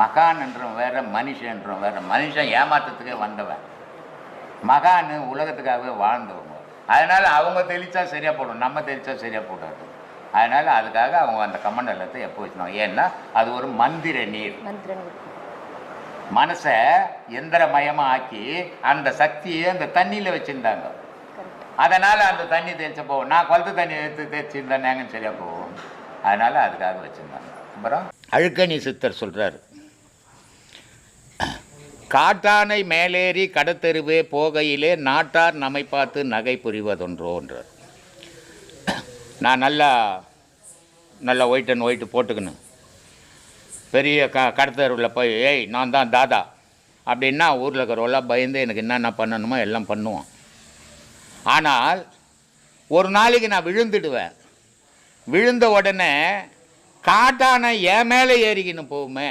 மகான் என்றும் வேற மனுஷன் என்றும் வேற மனுஷன் ஏமாற்றத்துக்கே வந்தவன். மகான் உலகத்துக்காகவே வாழ்ந்தவங்க. அதனால் அவங்க தெளித்தா சரியாக போடும் நம்ம தெளித்தா சரியாக போடாது. அதனால் அதுக்காக அவங்க அந்த கமண்டலத்தை எப்போ வச்சுருவாங்க ஏன்னா அது ஒரு மந்திர நீர். மனசை எந்திரமயமாக ஆக்கி அந்த சக்தியை அந்த தண்ணியில் வச்சுருந்தாங்க. அதனால் அந்த தண்ணி தேய்ச்ச போகும். நான் குளத்து தண்ணி எடுத்து தேய்ச்சிருந்தேன் சரியாக போகும். அதனால் அதுக்காக வச்சுருந்தாங்க. அப்புறம் அழுக்கணி சித்தர் சொல்கிறார் காட்டானை மேலேறி கடத்தெருவே போகையிலே நாட்டார் நம்மை பார்த்து நகை புரிவதொன்றோன்றார் நான் நல்லா நல்லா ஒயிட் அண்ட் ஒயிட்டு போட்டுக்கணும். பெரிய க கடத்தெருவில் போய் ஏய் நான் தான் தாதா. அப்படின்னா ஊரில் இருக்கிறவெல்லாம் பயந்து எனக்கு என்னென்ன பண்ணணுமோ எல்லாம் பண்ணுவான். ஆனால் ஒரு நாளைக்கு நான் விழுந்துடுவேன். விழுந்த உடனே காட்டானை என் மேலே ஏறிக்கின்னு போகுமே.